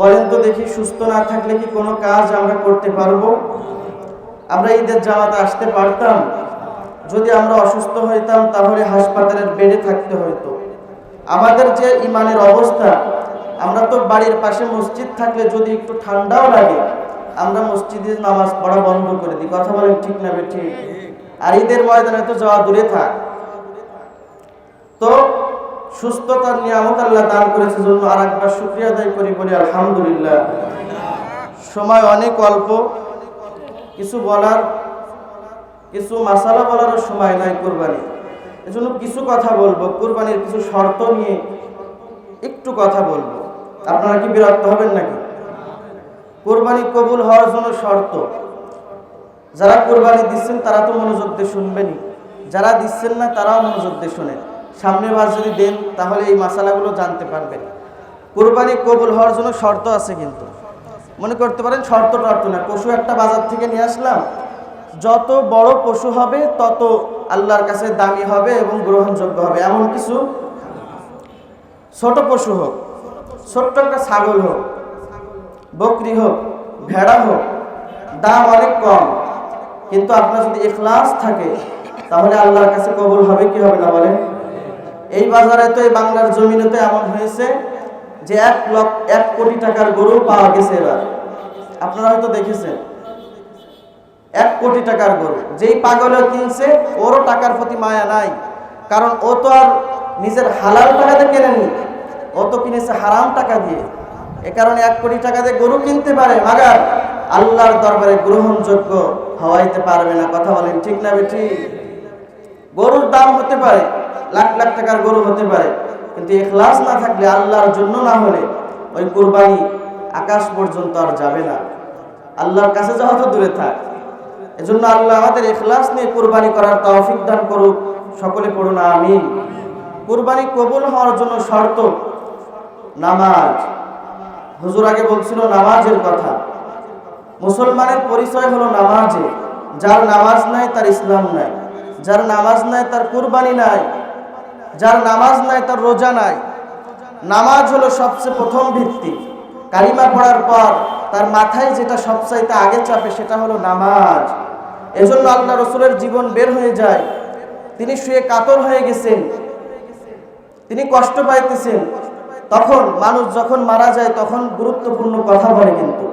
বলেন তো দেখি, সুস্থ না থাকলে কি কোনো কাজ আমরা করতে পারব? আমরা ঈদের জামাতে আসতে পারতাম। যদি আমরা অসুস্থ হইতাম, তাহলে হাসপাতালের বেডে থাকতে হইতো। আমাদের যে ইমানের অবস্থা, আমরা তো বাড়ির পাশে মসজিদ থাকলে যদি একটু ঠান্ডাও লাগে, আমরা মসজিদে নামাজ পড়া বন্ধ করে দিই। কথা বলেন ঠিক না বে ঠিক আর ঈদের ময়দানে তো যাওয়া দূরে থাক। তো সুস্থতার নিয়ামত আল্লাহ দান করেছে জন্য আর একবার শুক্রিয়া আদায় করি বলি, আলহামদুলিল্লাহ। সময় অনেক অল্প। কিছু বলার, কিছু মাসালা বলারও সময় নাই কোরবানি। এজন্য কিছু কথা বলব, কোরবানির কিছু শর্ত নিয়ে একটু কথা বলব। আপনারা কি বিরক্ত হবেন নাকি? কোরবানি কবুল হওয়ার জন্য শর্ত। যারা কোরবানি দিচ্ছেন তারা তো মনোযোগ দিয়ে শুনবেনই। যারা দিচ্ছেন না তারাও মনোযোগ দিয়ে শোনেন। সামনে বার যদি দেন, তাহলে এই মশালাগুলো জানতে পারবেন। কোরবানি কবুল হওয়ার জন্য শর্ত আছে কিন্তু। মনে করতে পারেন শর্ত টর্ত না। পশু একটা বাজার থেকে নিয়ে আসলাম, যত বড় পশু হবে, তত আল্লাহর কাছে দামি হবে এবং গ্রহণযোগ্য হবে। এমন কিছু ছোট পশু হোক, ছোট্ট একটা ছাগল হোক, বকরি হোক, ভেড়া হোক, দাম অনেক কম। কিন্তু আপনার যদি এখলাস থাকে, তাহলে আল্লাহর কাছে কবুল হবে, কি হবে না বলেন? এই বাজারে তো এই বাংলার জমিনে তো এমন হয়েছে যে এক লক্ষ, এক কোটি টাকার গরু পাওয়া গেছে এবার। আপনারা হয়তো দেখেছেন। এক কোটি টাকার গরু। যেই পাগল কিনছে, ওরও টাকার প্রতি মায়া নাই। কারণ ও তো আর নিজের হালাল টাকাতে কেনেনি। ও তো কিনেছে হারাম টাকা দিয়ে। এ কারণে এক কোটি টাকা দিয়ে গরু কিনতে পারে, মাগার আল্লাহর দরবারে গ্রহণযোগ্য হওয়াইতে পারবে না। কথা বলেন ঠিক না, বেঠি? গরুর দাম হতে পারে। লাখ লাখ টাকার গরু হতে পারে। কিন্তু এখলাস না থাকলে, আল্লাহর জন্য না হলে ওই কোরবানি আকাশ পর্যন্ত আর যাবে না। আল্লাহর কাছে যত দূরে থাক। এজন্য আল্লাহ আমাদের এখলাস নিয়ে কোরবানি করার তৌফিক দান করুক। সকলে পড়ুন, আমিন। কোরবানি কবুল হওয়ার জন্য শর্ত নামাজ। হুজুর আগে বলছিল নামাজের কথা। মুসলমানের পরিচয় হলো নামাজে। যার নামাজ নাই, তার ইসলাম নাই। যার নামাজ নাই, তার কুরবানি নাই। যার নামাজ নাই, তার রোজা নাই। নামাজ হলো সবচেয়ে প্রথম ভিত্তি। কালিমা পড়ার পর তার মাথায় যেটা সবচাইতে আগে চাপে সেটা হলো নামাজ। এজন্য আল্লাহ রসুলের জীবন বের হয়ে যায়। তিনি শুয়ে কাতর হয়ে গেছেন। তিনি কষ্ট পাইতেছেন। তখন মানুষ যখন মারা যায়, তখন গুরুত্বপূর্ণ কথা বলে কিন্তু।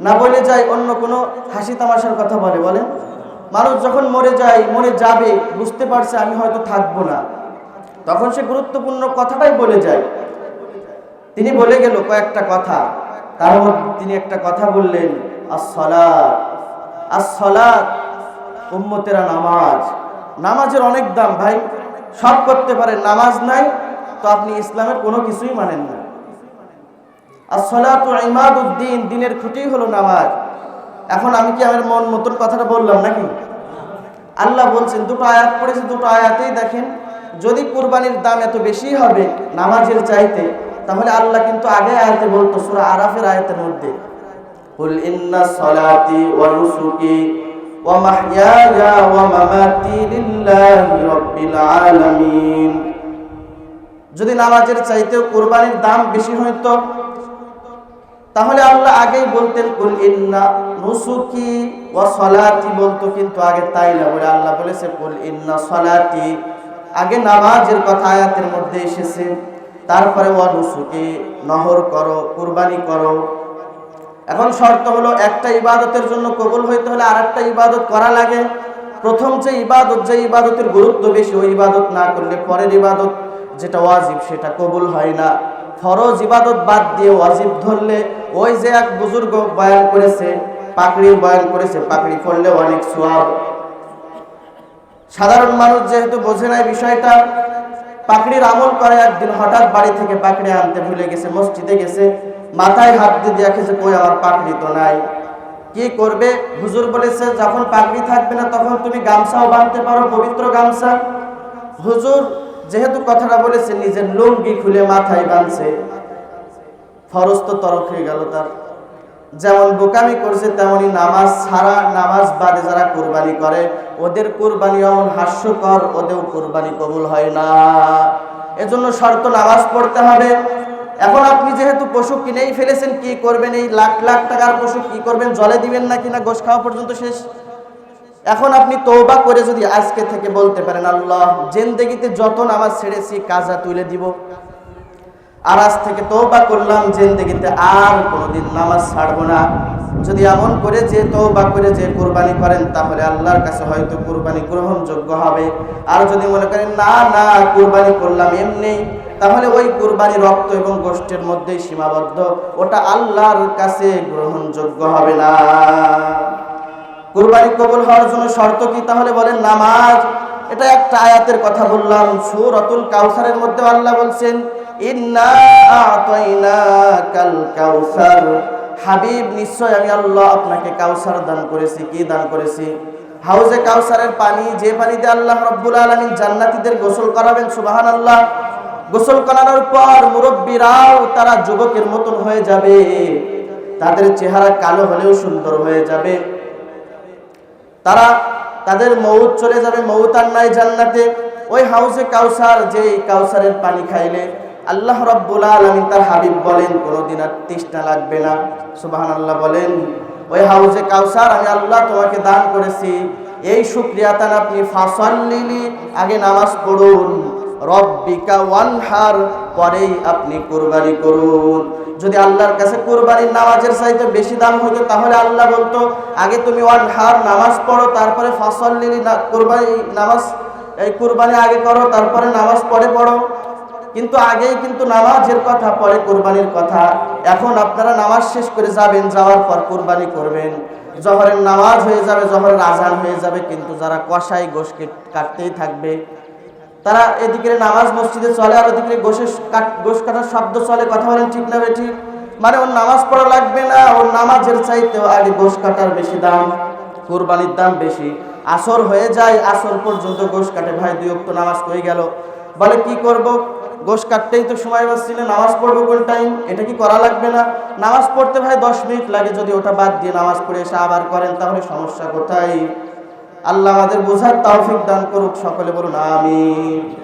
না বলে যায়, অন্য কোনো হাসি তামাশার কথা বলে, বলেন? মানুষ যখন মরে যায়, মরে যাবে, বুঝতে পারছে, আমি হয়তো থাকব না। তখন সে গুরুত্বপূর্ণ কথাটাই বলে যায়। তিনি বলে গেল কয়েকটা কথা। তার তিনি একটা কথা বললেন আসলাত আসলাত উম্মতেরা নামাজ। নামাজের অনেক দাম ভাই, সব করতে পারেন নামাজ নাই, তো আপনি ইসলামের কোনো কিছুই মানেন না। আসলাত উদ্দিন দিনের খুঁটি হলো নামাজ। এখন আমি কি আমার মন মতন কথাটা বললাম নাকি? আল্লাহ বলছেন, দুটো আয়াত পড়েছে, দুটো আয়াতেই দেখেন যদি কুরবানির দাম এত বেশি হবে নামাজের চাইতে, তাহলে আল্লাহ কিন্তু আগে আয়াতে বলতো, সুরা আরাফের আয়তের মধ্যে নুসুকি ওয়া মাহইয়ায়া ওয়া মামাতি লিল্লাহি রাব্বিল আলামিন। যদি নামাজের চাইতেও কুরবানির দাম বেশি হইতো, তাহলে আল্লাহ আগেই বলতেন, কুল ইন্না নুসুকি ওয়া সলাতি বলতো কিন্তু আগে তাই না, বলে আল্লাহ বলেছে, কুল ইন্না সলাতি আগে নামাজের কথা আয়াতের মধ্যে এসেছে। তারপরে ওয়া নহর করো, কুরবানি করো। এখন শর্ত হলো একটা ইবাদতের জন্য কবুল হইতে হলে আর একটা ইবাদত করা লাগে। প্রথম যে ইবাদত, যে ইবাদতের গুরুত্ব বেশি, ওই ইবাদত না করলে পরের ইবাদত যেটা ওয়াজিব, সেটা কবুল হয় না। ফরজ ইবাদত বাদ দিয়ে ওয়াজিব ধরলে ওই যে এক বুজুর্গ বয়ান করেছে, পাকড়ি বয়ান করেছে, পাকড়ি করলে অনেক সোয়াব। সাধারণ মানুষ যেহেতু বোঝে না বিষয়টা পাকড়ির আমল করে একদিন হঠাৎ বাড়ি থেকে পাকড়ি আনতে ভুলে গেছে, মসজিদে গেছে, মাথায় হাত দিয়ে দেখেছে কই, আমার পাকড়ি তো নাই। কি করবে? হুজুর বলেছে, যখন পাকড়ি থাকবে না, তখন তুমি গামছাও বাঁধতে পারো, পবিত্র গামছা। হুজুর যেহেতু কথাটা বলেছে, নিজের লুঙ্গি খুলে মাথায় বাঁধছে, ফরজ তো তরফ হয়ে গেল তার। যেমন বোকামি করছে, তেমনি নামাজ ছাড়া, নামাজ বাদে যারা কোরবানি করে, ওদের কোরবানি এমন হাস্যকর ওদের কোরবানি কবুল হয় না। এজন্য শর্ত নামাজ পড়তে হবে। এখন আপনি যেহেতু পশু কিনেই ফেলেছেন, কি করবেন? এই লাখ লাখ টাকার পশু কি করবেন? জলে দিবেন না গোশ খাওয়া পর্যন্ত শেষ? এখন আপনি তৌবা করে যদি আজকে থেকে বলতে পারেন, আল্লাহ, জেন্দেগিতে যত নামাজ ছেড়েছি, কাজা তুলে দিব। আর আজ থেকে তৌবা করলাম, জেন্দেগিতে আর কোনোদিন নামাজ ছাড়বো না। যদি এমন করে যে তৌবা করে যে কোরবানি করেন, তাহলে আল্লাহর কাছে হয়তো কোরবানি গ্রহণযোগ্য হবে। আর যদি মনে করেন, না না, কোরবানি করলাম এমনি, তাহলে ওই কোরবানি রক্ত এবং গোষ্ঠের মধ্যেই সীমাবদ্ধ। ওটা আল্লাহর কাছে গ্রহণযোগ্য হবে না। কুরবানি কবুল হওয়ার জন্য শর্ত কি? তাহলে বলেন, নামাজ। এটা একটা আয়াতের কথা বললাম। সূরাতুল কাউসারের মধ্যে আল্লাহ বলছেন হাবিব নিশ্চয় আমি আল্লাহ আপনাকে কাউসার দান করেছি। কি দান করেছি? হাউজে কাউসারের পানি, যে পানিতে আল্লাহ রব্বুল আলামিন জান্নাতীদের গোসল করাবেন, সুবহানাল্লাহ। গোসল করানোর পর মুরব্বীরাও তারা যুবকের মতন হয়ে যাবে। তাদের চেহারা কালো হলেও সুন্দর হয়ে যাবে। তারা তাদের মৌত চলে যাবে মৌত আর নাই জান্নাতে। ওই হাউসে কাউসার যে কাউসারের পানি খাইলে আল্লাহ রব্বুল আলমিন তার হাবিব বলেন, কোনোদিন আর তৃষ্ণা লাগবে না। সুবাহান আল্লাহ বলেন, ওই হাউসে কাউসার, আমি আল্লাহ তোমাকে দান করেছি। এই সুক্রিয়াতান আপনি ফাসল্লিলি, আগে নামাজ পড়ুন। রব্বিকা ওয়ানহার, পরেই আপনি কুরবানি করুন। যদি আল্লাহর কাছে কুরবানির নামাজের চাইতে বেশি দাম হতো তাহলে আল্লাহ বলতো, আগে তুমি ওয়ানহার নামাজ পড়ো, তারপরে ফাসল্লিলি কুরবানি নামাজ, এই কুরবানি আগে করো, তারপরে নামাজ পরে পড়ো। কিন্তু আগেই কিন্তু নামাজের কথা, পরে কোরবানির কথা। এখন আপনারা নামাজ শেষ করে যাবেন, যাওয়ার পর কোরবানি করবেন। জহরের নামাজ হয়ে যাবে, জহরের আজান হয়ে যাবে, কিন্তু যারা কষাই গোশকে কাটতেই থাকবে, তারা এদিকে নামাজ মসজিদে চলে, আর ওদিকে কাট- গোশ কাটার শব্দ চলে। কথা বলেন ঠিক না বেঠি? মানে ওর নামাজ পড়া লাগবে না, ওর নামাজের চাইতেও আগে গোশ কাটার বেশি দাম, কোরবানির দাম বেশি। আসর হয়ে যায়, আসর পর্যন্ত গোশ কাটে। ভাই, দুই নামাজ হয়ে গেল? বলে, কি করব? গোশ কাটতেই তো সময় পাচ্ছি না নামাজ পড়ব কোন টাইম এটা কি করা লাগবে না? নামাজ পড়তে ভাই দশ মিনিট লাগে, যদি ওটা বাদ দিয়ে নামাজ পড়ে এসে আবার করেন, তাহলে সমস্যা কোথায়? আল্লাহ আমাদের বোঝার তাওফিক দান করুক, সকলে বলুন আমি